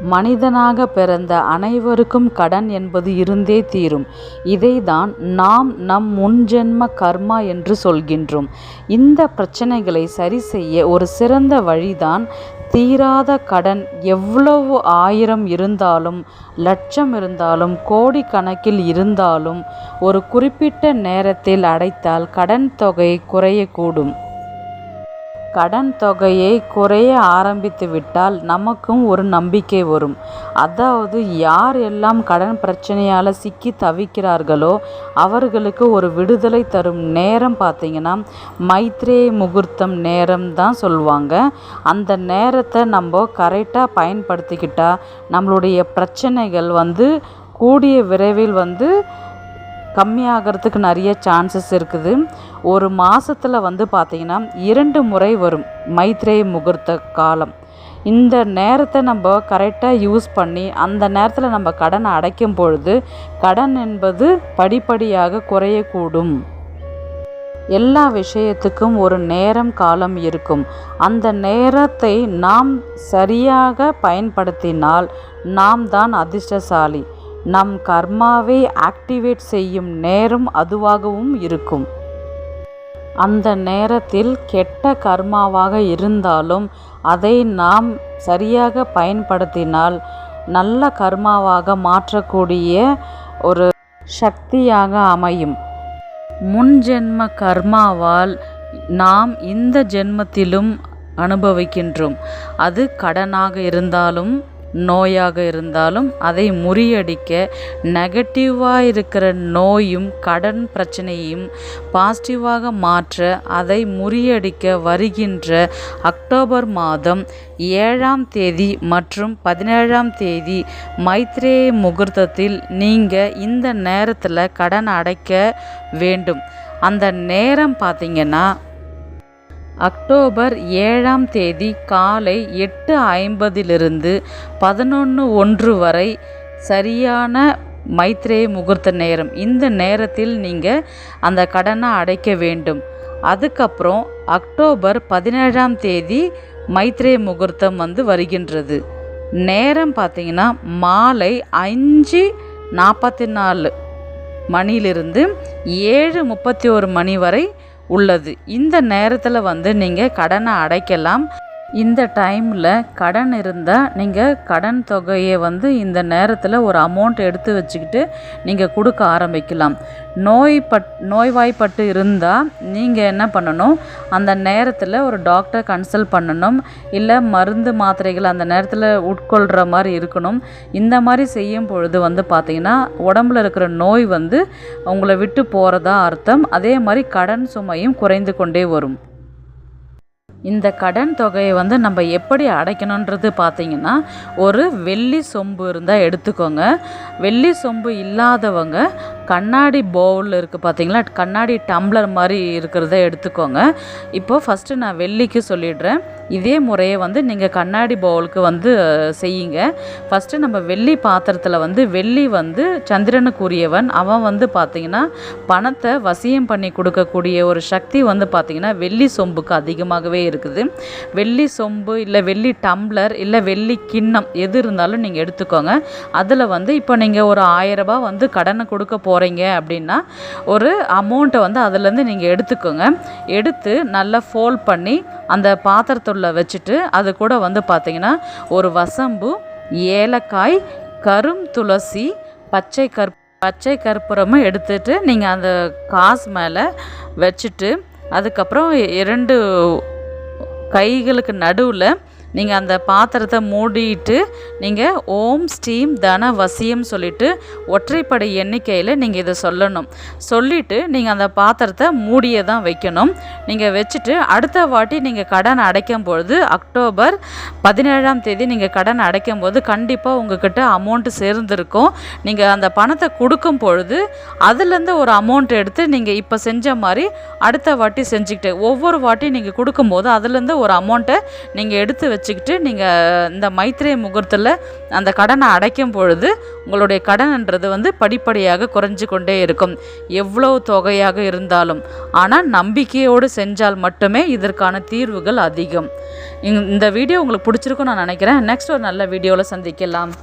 மனிதனாக பிறந்த அனைவருக்கும் கடன் என்பது இருந்தே தீரும். இதைதான் நாம் நம் முன்ஜென்ம கர்மா என்று சொல்கின்றோம். இந்த பிரச்சனைகளை சரி செய்ய ஒரு சிறந்த வழிதான் தீராத கடன் எவ்வளவு ஆயிரம் இருந்தாலும் லட்சம் இருந்தாலும் கோடி கணக்கில் இருந்தாலும் ஒரு குறிப்பிட்ட நேரத்தில் அடைத்தால் கடன் தொகை குறையக்கூடும். கடன் தொகையை குறைய ஆரம்பித்து விட்டால் நமக்கும் ஒரு நம்பிக்கை வரும். அதாவது யார் எல்லாம் கடன் பிரச்சனையால் சிக்கி தவிக்கிறார்களோ அவர்களுக்கு ஒரு விடுதலை தரும் நேரம் பார்த்திங்கன்னா மைத்ரே முகூர்த்தம் நேரம் தான் சொல்லுவாங்க. அந்த நேரத்தை நம்ம கரெக்டாக பயன்படுத்திக்கிட்டால் நம்மளுடைய பிரச்சனைகள் வந்து கூடிய விரைவில் வந்து கம்மியாகிறதுக்கு நிறைய சான்சஸ் இருக்குது. ஒரு மாதத்தில் வந்து பார்த்திங்கன்னா இரண்டு முறை வரும் மைத்ரேய முகூர்த்த காலம். இந்த நேரத்தை நம்ம கரெக்டாக யூஸ் பண்ணி அந்த நேரத்தில் நம்ம கடனை அடைக்கும் பொழுது கடன் என்பது படிப்படியாக குறையக்கூடும். எல்லா விஷயத்துக்கும் ஒரு நேரம் காலம் இருக்கும். அந்த நேரத்தை நாம் சரியாக பயன்படுத்தினால் நாம் தான் அதிர்ஷ்டசாலி. நம் கர்மாவை ஆக்டிவேட் செய்யும் நேரம் அதுவாகவும் இருக்கும். அந்த நேரத்தில் கெட்ட கர்மாவாக இருந்தாலும் அதை நாம் சரியாக பயன்படுத்தினால் நல்ல கர்மாவாக மாற்றக்கூடிய ஒரு சக்தியாக அமையும். முன்ஜென்ம கர்மாவால் நாம் இந்த ஜென்மத்திலும் அனுபவிக்கின்றோம். அது கடனாக இருந்தாலும் நோயாக இருந்தாலும் அதை முறியடிக்க நெகட்டிவாக இருக்கிற நோயும் கடன் பிரச்சனையும் பாசிட்டிவாக மாற்ற அதை முறியடிக்க வருகின்ற அக்டோபர் மாதம் ஏழாம் தேதி மற்றும் பதினேழாம் தேதி மைத்ரே முகூர்த்தத்தில் நீங்கள் இந்த நேரத்தில் கடன் அடைக்க வேண்டும். அந்த நேரம் பார்த்திங்கன்னா அக்டோபர் ஏழாம் தேதி காலை எட்டு ஐம்பதிலிருந்து பதினொன்று ஒன்று வரை சரியான மைத்ரே முகூர்த்த நேரம். இந்த நேரத்தில் நீங்கள் அந்த கடனை அடைக்க வேண்டும். அதுக்கப்புறம் அக்டோபர் பதினேழாம் தேதி மைத்ரே முகூர்த்தம் வந்து வருகின்றது. நேரம் பார்த்திங்கன்னா மாலை அஞ்சு நாற்பத்தி நாலு மணிலிருந்து ஏழு முப்பத்தி ஒரு மணி வரை உள்ளது. இந்த நேரத்தில் வந்து நீங்கள் கடனை அடைக்கலாம். இந்த டைமில் கடன் இருந்தால் நீங்கள் கடன் தொகையை வந்து இந்த நேரத்தில் ஒரு அமௌண்ட் எடுத்து வச்சுக்கிட்டு நீங்கள் கொடுக்க ஆரம்பிக்கலாம். நோய் பட் நோய்வாய்ப்பட்டு இருந்தால் நீங்கள் என்ன பண்ணணும்? அந்த நேரத்தில் ஒரு டாக்டர் கன்சல்ட் பண்ணணும். இல்லை மருந்து மாத்திரைகள் அந்த நேரத்தில் உட்கொள்கிற மாதிரி இருக்கணும். இந்த மாதிரி செய்யும் பொழுது வந்து பார்த்திங்கன்னா உடம்புல இருக்கிற நோய் வந்து உங்களை விட்டு போகிறதா அர்த்தம். அதே மாதிரி கடன் சுமையும் குறைந்து கொண்டே வரும். இந்த கடன் தொகையை வந்து நம்ம எப்படி அடைக்கணுன்றது பார்த்திங்கன்னா ஒரு வெள்ளி சொம்பு இருந்தால் எடுத்துக்கோங்க. வெள்ளி சொம்பு இல்லாதவங்க கண்ணாடி பவுல் இருக்குது பார்த்தீங்களா கண்ணாடி டம்ளர் மாதிரி இருக்கிறத எடுத்துக்கோங்க. இப்போது ஃபஸ்ட்டு நான் வெள்ளிக்கு சொல்லிடுறேன். இதே முறையை வந்து நீங்கள் கண்ணாடி பவுலுக்கு வந்து செய்யுங்க. ஃபஸ்ட்டு நம்ம வெள்ளி பாத்திரத்தில் வந்து வெள்ளி வந்து சந்திரனுக்குரியவன். அவன் வந்து பார்த்திங்கன்னா பணத்தை வசியம் பண்ணி கொடுக்கக்கூடிய ஒரு சக்தி வந்து பார்த்திங்கன்னா வெள்ளி சொம்புக்கு அதிகமாகவே இருக்குது வெள்ளி சொம்பு இல்லை வெள்ளி டம்ளர் இல்லை வெள்ளி கிண்ணம் எது இருந்தாலும் நீங்கள் எடுத்துக்கோங்க. அதில் வந்து இப்போ நீங்கள் ஒரு ஆயரரூபா வந்து கடனை கொடுக்க போகிறீங்க அப்படின்னா ஒரு அமௌண்ட்டை வந்து அதுலேருந்து நீங்கள் எடுத்துக்கோங்க. எடுத்து நல்லா ஃபோல்ட் பண்ணி அந்த பாத்திரத்துள்ள வச்சுட்டு அது கூட வந்து பார்த்திங்கன்னா ஒரு வசம்பு ஏலக்காய் கரும் துளசி பச்சை கற் பச்சை கற்பூரமும் எடுத்துட்டு நீங்கள் அந்த காசு மேலே வச்சுட்டு அதுக்கப்புறம் இரண்டு கைகளுக்கு நடுவில் நீங்கள் அந்த பாத்திரத்தை மூடிட்டு நீங்கள் ஓம் ஸ்டீம் தன வசியம் சொல்லிட்டு ஒற்றைப்படை எண்ணிக்கையில் நீங்கள் இதை சொல்லணும். சொல்லிவிட்டு நீங்கள் அந்த பாத்திரத்தை மூடியே தான் வைக்கணும். நீங்கள் வச்சுட்டு அடுத்த வாட்டி நீங்கள் கடன் அடைக்கும் பொழுது அக்டோபர் பதினேழாம் தேதி நீங்கள் கடன் அடைக்கும் போது கண்டிப்பாக உங்ககிட்ட அமௌண்ட்டு சேர்ந்துருக்கும். நீங்கள் அந்த பணத்தை கொடுக்கும் பொழுது அதுலேருந்து ஒரு அமௌண்ட் எடுத்து நீங்கள் இப்போ செஞ்ச மாதிரி அடுத்த வாட்டி செஞ்சுக்கிட்டு ஒவ்வொரு வாட்டி நீங்கள் கொடுக்கும்போது அதுலேருந்து ஒரு அமௌண்ட்டை நீங்கள் எடுத்து வச்சுக்கிட்டு நீங்கள் இந்த மைத்திரை முகூர்த்தத்தில் அந்த கடனை அடைக்கும் பொழுது உங்களுடைய கடன்ன்றது வந்து படிப்படியாக குறைஞ்சு கொண்டே இருக்கும். எவ்வளவு தொகையாக இருந்தாலும். ஆனால் நம்பிக்கையோடு செஞ்சால் மட்டுமே இதற்கான தீர்வுகள் அதிகம். இந்த வீடியோ உங்களுக்கு பிடிச்சிருக்கும் நான் நினைக்கிறேன். நெக்ஸ்ட் ஒரு நல்ல வீடியோவில் சந்திக்கலாம்.